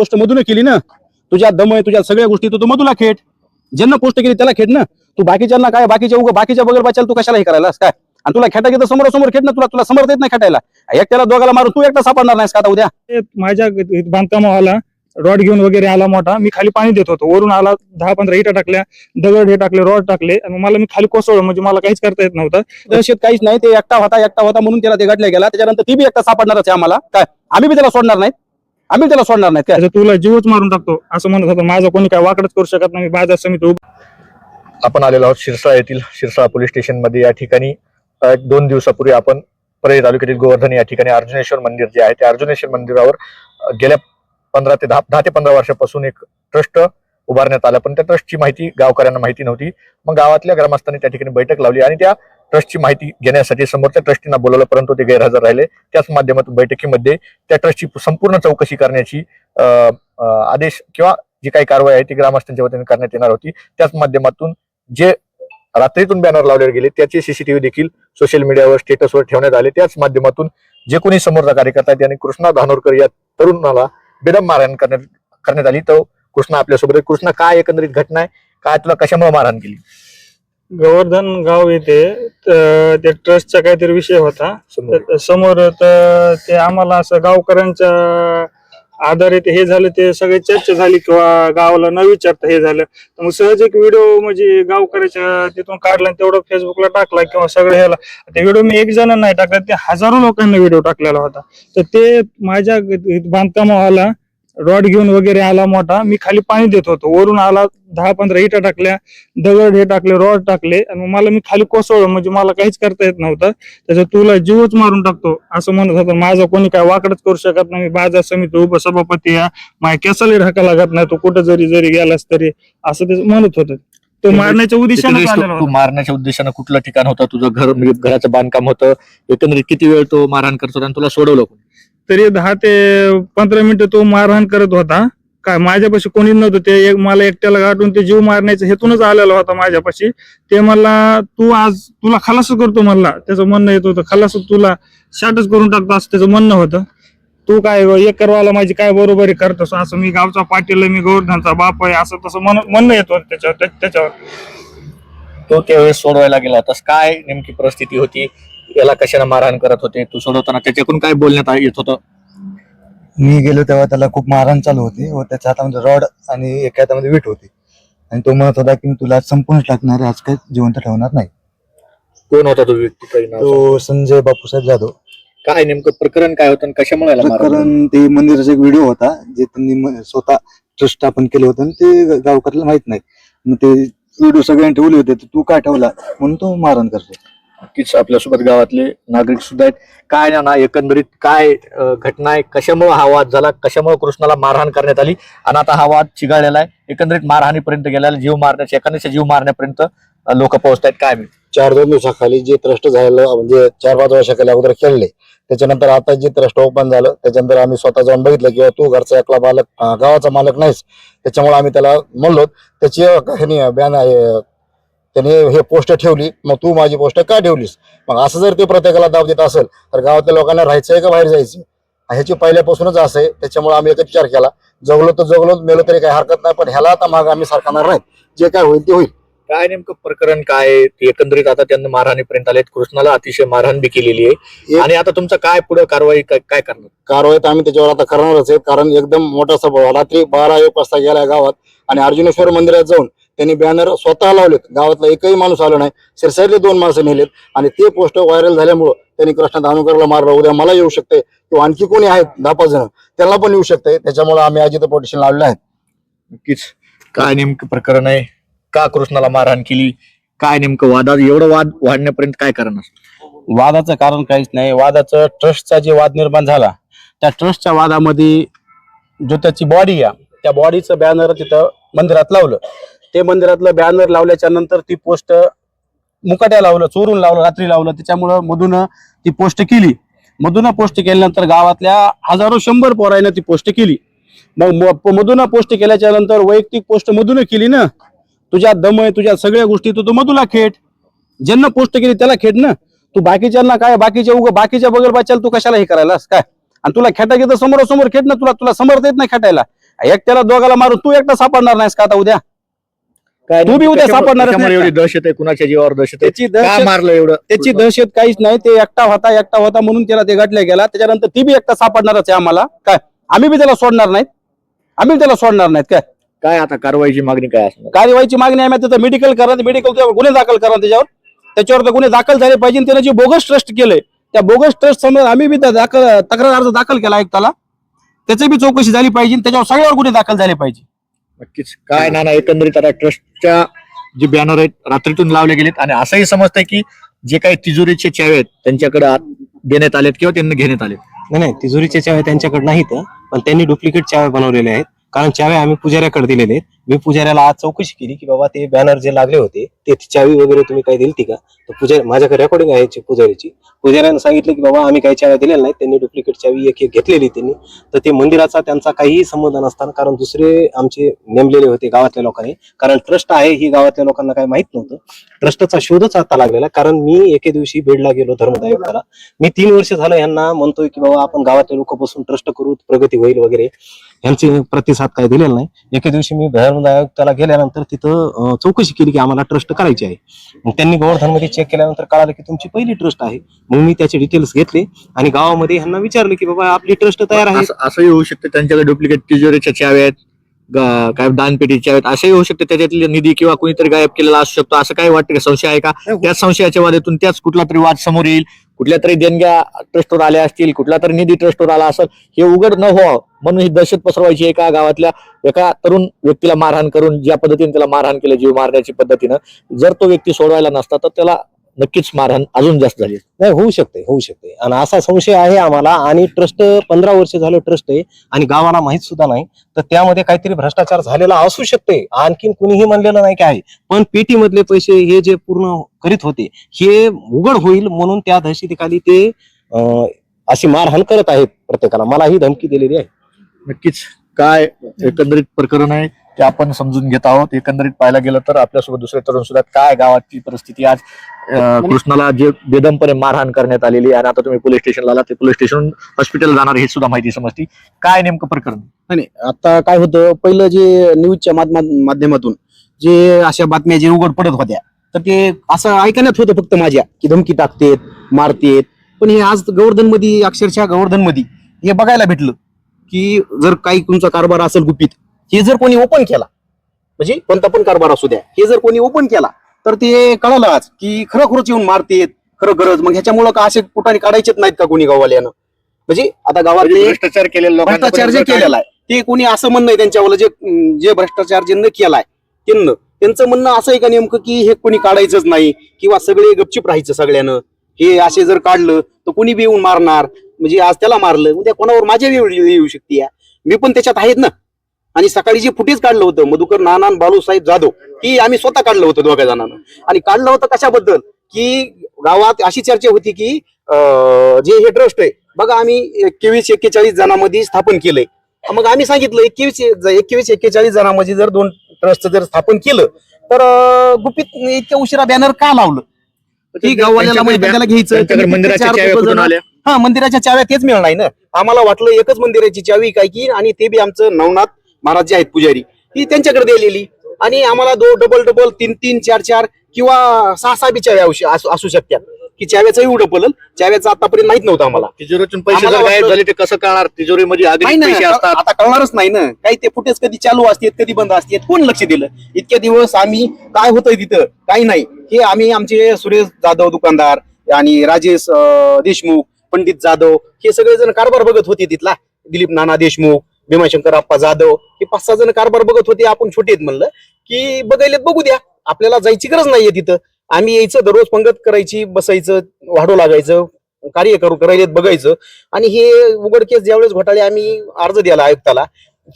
Post मधून केली ना तुझ्या दम आहे तुझ्या सगळ्या गोष्टी तू तू मधूला खेट ज्यांना पोस्ट केली त्याला खेट ना. तू बाकीच्यांना काय बाकीच्या उगा बाकीच्या बगल बचाल तू कशाला हे करायलास काय? आणि तुला खेटा घेतं समोर समोर खेट ना तुला तुला समोर देत नाही खेटायला. एकट्याला दोघाला मारून तू एकटा सापडणार नाहीस का उद्या? माझ्या बांधकामाला रॉड घेऊन वगैरे आला मोठा. मी खाली पाणी देत होतो. वरून आला दहा पंधरा इटा टाकल्या दगड हे टाकले रॉड टाकले आणि मला मी खाली कोसळलो म्हणजे मला काहीच करता येत नव्हतं. दहशत काहीच नाही ते एकटा होता एकटा होता म्हणून त्याला ते गडल्या गेला. त्याच्यानंतर ती बी एकटा सापडणारच आहे आम्हाला. काय? आम्ही बी त्याला सोडणार नाहीत. आम्ही त्याला सोडणार काय? त्याचं तुला जीवच मारून टाकतो. असं म्हणत होतं माझं कोणी काय वाकडच करू शकत नाही मी बाजार समिती उभं आपण आलेलो आहोत शिरसाळ येथील शिरसाळ पोलीस स्टेशनमध्ये या ठिकाणी. अ, एक दोन दिवसापूर्वी आपण परळी तालुक्यातील गोवर्धन या ठिकाणी अर्जुनेश्वर मंदिर जे आहे त्या अर्जुनेश्वर मंदिरावर अ, गेल्या पंधरा ते दहा दहा ते पंधरा वर्षापासून एक ट्रस्ट उभारण्यात आलं. पण त्या ट्रस्टची माहिती गावकऱ्यांना माहिती नव्हती. मग गावातल्या ग्रामस्थांनी त्या ठिकाणी बैठक लावली आणि त्या ट्रस्टची माहिती घेण्यासाठी समोरच्या ट्रस्टींना बोलावलं परंतु ते गैरहजर राहिले. त्याच माध्यमातून बैठकीमध्ये त्या ट्रस्टची संपूर्ण चौकशी करण्याची आदेश किंवा जी काही कारवाई आहे ती ग्रामस्थांच्या वतीने करण्यात येणार होती. त्याच माध्यमातून जे रात्रीतून बॅनर लावले गेले त्याचे सीसीटीव्ही देखील सोशल मीडियावर स्टेटसवर ठेवण्यात आले. त्याच माध्यमातून जे कोणी समोरचा कार्यकर्ता आहे त्याने कृष्णा धानोरकर या तरुणाला बेदम मारहाण करण्यात करण्यात आली. तर कृष्णा आपल्यासोबत कृष्णा काय एकंदरीत घटना आहे? काय तुला कशामुळे मारहाण केली? गोवर्धन गाव येथे त- ट्रस्टचा काहीतरी विषय होता. समोर. तर समोर तर ते आम्हाला असं गावकऱ्यांच्या आधारित हे झालं ते सगळे चर्चा झाली किंवा गावाला न विचारता हे झालं. तर मग सहज एक व्हिडिओ म्हणजे गावकऱ्याच्या तिथून काढला आणि तेवढं फेसबुकला टाकला किंवा सगळं ह्याला. ते व्हिडिओ मी एक जण नाही टाकला ते हजारो लोकांना व्हिडिओ टाकलेला होता. तर ते माझ्या बांधकामावाला रॉड घेऊन वगैरे आला मोठा. मी खाली पाणी देत होतो. वरून आला दहा पंधरा इटा टाकल्या दगड हे टाकले रॉड टाकले आणि मला मी खाली कोसळलो. म्हणजे मला काहीच करता येत नव्हतं. त्याचं तुला जीवच मारून टाकतो असं म्हणत होतं. माझं कोणी काय वाकडच करू शकत नाही. मी बाजार समिती उपसभापती या माझ्या केसाला ढाका लागत नाही. तो कुठं जरी जरी गेलास तरी असं ते म्हणत होतं. तो मारण्याच्या उद्देशाने मारण्याच्या उद्देशानं कुठलं ठिकाण होतं? तुझं घर म्हणजे घराचं बांधकाम होतं. एकंदरीत किती वेळ तो मारहाण करत होता? आणि तुला सोडवलं? तरी दहा ते पंधरा मिनिटं तो मारहाण करत होता. काय माझ्यापाशी कोणी नव्हतं. ते एक मला एकट्याला गाठून ते जीव मारण्याच्या हेतूनच आलेला होता माझ्यापाशी. ते मला तू आज तुला खलास करतो म्हणला. त्याचं म्हणणं येत होतं खलास तुला शाटच करून टाकतो असं त्याचं म्हणणं होतं. तू काय एक करवाला माझी काय बरोबरी करतोस? असं मी गावचा पाटील मी गोवर्धनचा बाप आहे असं तसं म्हण- म्हणणं येत होतं त्याच्यावर त्याच्यावर. तो त्यावेळेस सोडवायला गेला. तस काय नेमकी परिस्थिती होती? याला कशाला मारहाण करत होते? तू सोडवताना त्याच्याकडून काय बोलण्यात येत होतं? मी गेलो तेव्हा त्याला खूप मारहाण चालू होती व त्याच्या हातामध्ये रॉड आणि एका हातामध्ये वीट होती. आणि तो म्हणत होता की मी तुला संपूर्ण टाकणार आहे, आज काही जिवंत ठेवणार नाही. कोण होता तो व्यक्ती काही नाव सांग. तो संजय बापूसाहेब जाधव. काय नेमकं प्रकरण काय होतं आणि कशामुळे याला मारहाण झाली? प्रकरण ते मंदिराचा एक व्हिडिओ होता जे त्यांनी म- स्वतः ट्रस्ट स्थापन केले होते आणि ते गावकऱ्याला माहीत नाही. मग ते व्हिडिओ सगळ्यांनी ठेवले होते तर तू काय ठेवला? म्हणून तो मारहाण करतो. नक्कीच आपल्यासोबत गावातले नागरिक सुद्धा आहेत. काय ना ना एकंदरीत काय अं, घटना आहे? कशामुळे हा वाद झाला? कशामुळे कृष्णाला मारहाण करण्यात आली? आणि आता हा वाद चिघळलेला आहे. एकंदरीत मारहाणीपर्यंत गेलेला जीव मारण्याच्या एखाद्याच्या जीव मारण्यापर्यंत लोक पोहोचतायत काय माहिती? चार दोन दिवसाखाली जे ट्रस्ट झालं म्हणजे चार पाच वर्षाखाली अगोदर खेळले त्याच्यानंतर आता जे ट्रस्ट ओपन झालं त्याच्यानंतर आम्ही स्वतः जाऊन बघितलं किंवा तू घरचा एकला मालक अं, गावाचा मालक नाहीस. त्याच्यामुळे आम्ही त्याला म्हणलो त्याची ह्यानी बॅन त्याने हे पोस्ट ठेवली मग तू माझी पोस्ट का ठेवलीस? मग असं जर ते प्रत्येकाला दाब देत असेल तर गावातल्या लोकांना राहायचंय का बाहेर जायचं ह्याची पहिल्यापासूनच असं आहे त्याच्यामुळे आम्ही एकच विचार केला जगलो तर जगलो मेलो तरी काही हरकत नाही पण ह्याला आता माग आम्ही सारखणार नाही जे काय होईल ते होईल. काय नेमकं प्रकरण काय आहे? ते एकंदरीत आता त्यांना मारहाणीपर्यंत आलेत. कृष्णाला अतिशय मारहाण बी केलेली आहे. आणि आता तुमचं काय पुढे कारवाई काय करणार? कारवाई तर आम्ही त्याच्यावर आता करणारच आहेत कारण एकदम मोठा सभा. रात्री बारा एक वाजता गेला गावात आणि अर्जुनेश्वर मंदिरात जाऊन त्यांनी बॅनर स्वतः लावलेत. गावातला एकही माणूस आला नाही. सिरसाईतले दोन माणसं नेलेत. आणि ते पोस्ट व्हायरल झाल्यामुळं त्यांनी कृष्ण धानुकरला मारलं. उद्या मला येऊ शकते किंवा आणखी कोणी आहेत? दहा पाच जण. त्यांना पण येऊ शकते. त्याच्यामुळे आम्ही अजित पोटेशन लावले आहेत नक्कीच. काय नेमकं प्रकरण आहे? का कृष्णाला मारहाण केली? काय नेमकं वादात? एवढं वाद वाढण्यापर्यंत काय करणार? वादाचं कारण काहीच नाही. वादाचं ट्रस्टचा जे वाद निर्माण झाला त्या ट्रस्टच्या वादामध्ये जो त्याची बॉडी आहे त्या बॉडीचं बॅनर तिथं मंदिरात लावलं. ते मंदिरातलं बॅनर लावल्याच्या नंतर ती पोस्ट मुकाट्या लावलं चोरून लावलं रात्री लावलं. त्याच्यामुळं मधून ती पोस्ट केली. मधून पोस्ट केल्यानंतर गावातल्या हजारो शंभर पोरायनं ती पोस्ट केली. मग मधून पोस्ट केल्याच्यानंतर वैयक्तिक पोस्ट मधून केली ना? तुझ्या दम आहे तुझ्या सगळ्या गोष्टी तू तू मधूला खेट ज्यांना पोस्ट केली त्याला खेट ना? तू बाकीच्यांना काय बाकीच्या उग बाकीच्या बगल बाच्याला तू कशाला हे करायलास काय? आणि तुला खेटा घेतं समोरासमोर समोर खेट ना? तुला तुला समर्थ येत नाही खेटायला. एकट्याला दोघाला मारून तू एकटा सापडणार नाहीस का आता उद्या? तू बी उद्या नाही एवढी दहशत आहे कुणाच्या जीवावर दहशत त्याची मारलं एवढं? त्याची दहशत काहीच नाही ते एकटा होता एकटा होता म्हणून त्याला ते गाठल्या गेला. त्याच्यानंतर ती बी एकटा सापडणारच आहे आम्हाला. काय? आम्ही बी त्याला सोडणार नाहीत. आम्ही त्याला सोडणार नाहीत काय? काय आता कारवाईची मागणी काय असणार? कार्यवाहीची मागणी आहे त्याचं मेडिकल करा मेडिकल गुन्हे दाखल करा त्याच्यावर. त्याच्यावर तर गुन्हे दाखल झाले पाहिजे त्यानं जे बोगस ट्रस्ट केलंय त्या बोगस ट्रस्ट समोर आम्ही बी दाखल तक्रार अर्ज दाखल केला आयुक्ताला. त्याची बी चौकशी झाली पाहिजे त्याच्यावर सगळ्यावर गुन्हे दाखल झाले पाहिजे. नक्कीच. काय नाना एकंदरीत आता त्या जे बॅनर आहेत रात्रीतून लावले गेलेत. आणि असंही समजतंय की जे काही तिजोरीचे चावे आहेत त्यांच्याकडे आत देण्यात आलेत किंवा त्यांना घेण्यात आलेत. नाही नाही तिजोरीचे चावे त्यांच्याकडे नाहीत पण त्यांनी डुप्लिकेट चावे बनवलेल्या आहेत. कारण चावे आम्ही पुजाऱ्याकडे दिलेले आहेत. मी पुजाऱ्याला आज चौकशी केली की बाबा ते बॅनर जे लागले होते ते चावी वगैरे तुम्ही काही दिलती का? पुजारी माझ्याकडे रेकॉर्डिंग आहे ची- पुजारीची. पुजाऱ्यानं सांगितलं की बाबा आम्ही काही चाव्या दिलेल्या नाही त्यांनी डुप्लिकेट चावी एक एक घेतलेली त्यांनी. तर ते मंदिराचा त्यांचा काहीही संबंध नसताना कारण दुसरे आमचे नेमलेले होते गावातल्या लोकांनी. कारण ट्रस्ट आहे ही गावातल्या लोकांना काही माहीत नव्हतं. ट्रस्टचा शोधच आता लागलेला कारण मी एके दिवशी बीडला गेलो धर्मदायकाला मी तीन वर्ष झालं यांना म्हणतोय की बाबा आपण गावातल्या लोक बसून ट्रस्ट करू प्रगती होईल वगैरे. यांचे प्रतिसाद काय दिलेला नाही. एके दिवशी मी धर्मदायकाला गेल्यानंतर तिथं चौकशी केली की आम्हाला ट्रस्ट करायची आहे. त्यांनी गोवर्धनमध्ये चेक केल्यानंतर कळालं की तुमची पहिली ट्रस्ट आहे. मग मी त्याचे डिटेल्स घेतले आणि गावामध्ये ह्यांना विचारलं की बाबा आपली ट्रस्ट तयार आहे. असं- असंही होऊ शकतं. त्यांच्याकडे डुप्लिकेट तिजोरीच्या चाव्या आहेत गा- काय दानपेटीच्या आहेत असंही होऊ शकतं. त्याच्यातले निधी किंवा कोणीतरी गायब केलेला असू शकतो. असं काय वाटतं का? संशय आहे का? त्याच संशयाच्या वादातून त्याच कुठला तरी वाद समोर येईल. कुठल्या तरी देणग्या ट्रस्टवर आल्या असतील कुठला तरी निधी ट्रस्टवर आला असेल हे उघड न व्हावं. म्हणून ही दहशत पसरवायची एका गावातल्या एका तरुण व्यक्तीला मारहाण करून ज्या पद्धतीने त्याला मारहाण केलं जीव मारण्याची पद्धतीनं जर तो व्यक्ती सोडवायला नसता तर त्याला नक्कीच मारहाण अजून जास्त झाली नाही होऊ शकते होऊ शकते. आणि असा संशय आहे आम्हाला आणि ट्रस्ट पंधरा वर्ष झालं ट्रस्ट आहे आणि गावाला माहीत सुद्धा नाही. तर त्यामध्ये काहीतरी भ्रष्टाचार झालेला असू शकते. आणखीन कुणीही म्हणलेलं नाही की आहे. पण पेटी मधले पैसे हे जे पूर्ण करीत होते हे उघड होईल म्हणून त्या दहशतीखाली ते अशी मारहाण करत आहेत प्रत्येकाला. मला ही धमकी दिलेली आहे. नक्कीच. काय एकंदरीत प्रकरण आहे? ते आपण समजून घेत आहोत एकंदरीत पाहायला गेलं तर आपल्यासोबत दुसरे तरुण सुद्धा. काय गावाची परिस्थिती आज? अं, कृष्णाला जे बेदमपणे मारहाण करण्यात आलेली आणि आता तुम्ही पोलीस स्टेशनला आला ते पोलीस स्टेशन हॉस्पिटल जाणार हे सुद्धा माहिती समजती. काय नेमकं प्रकरण? नाही आता काय होतं पहिलं जे न्यूजच्या माध्यमा- माध्यमातून जे अशा बातम्या जे उघड पडत होत्या तर ते असं ऐकण्यात होतं फक्त माझ्या की धमकी टाकतेत मारतेत. पण हे आज गोवर्धनमध्ये अक्षरशः गोवर्धनमध्ये हे बघायला भेटलं की जर काही तुमचा कारभार असेल गुपित हे जर कोणी ओपन केला म्हणजे कोणता पण कारभार असू द्या हे जर कोणी ओपन केला तर ते कळालं आज की खरोखरच येऊन मारतेत खरं गरज. मग ह्याच्यामुळं का असे कुठाने काढायचेच नाहीत का कोणी गावाल्यानं म्हणजे आता गावातले भ्रष्टाचार केलेल्या लोकांना भ्रष्टाचार जे केलेला आहे ते कोणी असं म्हणणं आहे त्यांच्यावर जे जे भ्रष्टाचार ज्यांनी केलाय त्यांना त्यांचं म्हणणं असं आहे का नेमकं की हे कोणी काढायचंच नाही किंवा सगळे गपचिप राहायचं सगळ्यानं? हे असे जर काढलं तर कोणी बी येऊन मारणार? म्हणजे आज त्याला मारलं उद्या कोणावर माझ्या वेळ येऊ शकते. मी पण त्याच्यात आहेत ना. आणि सकाळी जे फुटेज काढलं होतं मधुकर नाना आणि बालूसाहेब जाधव ही आम्ही स्वतः काढलं होतं दोघा जणांना. आणि काढलं होतं कशाबद्दल? की गावात अशी चर्चा होती की जे हे ट्रस्ट आहे बघा आम्ही एकवीस एक्केचाळीस जणांमध्ये स्थापन केलंय. मग आम्ही सांगितलं एकवीस एकवीस एक्केचाळीस जणांमध्ये जर दोन ट्रस्ट जर स्थापन केलं तर गुपित इतक्या उशिरा बॅनर का लावलं? की गाववाल्याला घ्यायचं हा मंदिराच्या चाव्या तेच मिळणार ना. आम्हाला वाटलं एकच मंदिराची चावी काय की आणि ते बी आमचं नवनाथ महाराज जे आहेत पुजारी ती त्यांच्याकडे दिलेली. आणि आम्हाला दो डबल डबल तीन तीन चार चार किंवा सहा सहा बी चाव्या असू- शकतात. की चाव्याचं एवढं पलल चाव्याचं आतापर्यंत माहीत नव्हतं आम्हाला. तिजोरीतून पैसे आम्हाला जर गायब वाटलं- झाले ते कसं कळणार तिजोरीमध्ये नाही आधी ना पैसे असतात. आता कळणारच नाही ना. काही ते फुटेज कधी चालू असतात कधी बंद असतात कोण लक्ष दिलं? इतक्या दिवस आम्ही काय होतंय तिथं? काही नाही. हे आम्ही आमचे सुरेश जाधव दुकानदार आणि राजेश अं, देशमुख पंडित जाधव हे सगळे जण कारभार बघत होते तिथला. दिलीप नाना देशमुख भीमाशंकर आप्पा जाधव हे पाच सहा जण कारभार बघत होते. आपण छोटे आहेत म्हणलं की बघायला बघू द्या. आपल्याला जायची गरज नाहीये तिथं. आम्ही यायचं दररोज पंगत करायची बसायचं वाढू लागायचं कार्य करू करायला बघायचं. आणि हे उघडकेस ज्यावेळेस घोटाळे आम्ही अर्ज दिला आयुक्ताला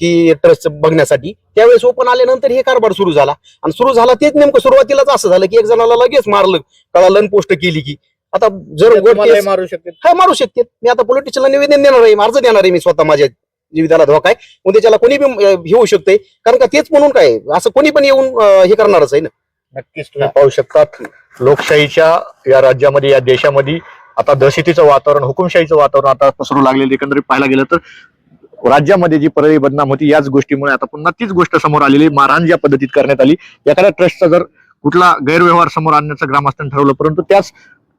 की ट्रस्ट बघण्यासाठी त्यावेळेस ओपन आल्यानंतर हे कारभार सुरू झाला. आणि सुरू झाला तेच नेमकं सुरुवातीलाच असं झालं की एक जणाला लगेच मारलं कळालं पोस्ट केली की. आता जर मारू शकते हा मारू शकते मी आता पोलीस स्टेशनला निवेदन देणार आहे अर्ज देणार आहे मी स्वतः माझ्या जीविताला धोका आहे. उद्या त्याला कोणी बी येऊ हे होऊ शकते कारण का तेच म्हणून काय असं कोणी पण येऊन हे करणारच आहे ना. नक्कीच तुम्ही पाहू शकतात लोकशाहीच्या या राज्यामध्ये या देशामध्ये आता दहशतीचं वातावरण हुकुमशाहीचं वातावरण आता पसरू लागलेलं एकंदरीत पाहायला गेलं तर राज्यामध्ये जी परळी बदनाम होती याच गोष्टीमुळे आता पुन्हा तीच गोष्ट समोर आलेली मारहाण ज्या पद्धतीत करण्यात आली एखाद्या ट्रस्टचा जर कुठला गैरव्यवहार समोर आणण्याचं ग्रामस्थान ठरवलं परंतु त्याच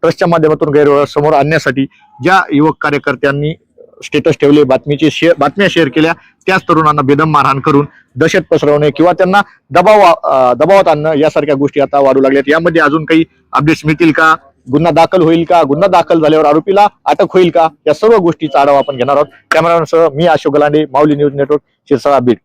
ट्रस्टच्या माध्यमातून गैरव्यवहार समोर आणण्यासाठी ज्या युवक कार्यकर्त्यांनी स्टेटस ठेवले बातमीचे शेअर बातम्या शेअर केल्या त्याच तरुणांना बेदम मारहाण करून दहशत पसरवणे किंवा त्यांना दबाव दबावात आणणं यासारख्या गोष्टी आता वाढू लागल्यात. यामध्ये अजून काही अपडेट्स मिळतील का? गुन्हा दाखल होईल का? गुन्हा दाखल झाल्यावर आरोपीला अटक होईल का? या सर्व गोष्टीचा आढावा आपण घेणार आहोत. कॅमेरामॅनसह मी अशोक गलांडे माऊली न्यूज नेटवर्क शिरसाळा बीड.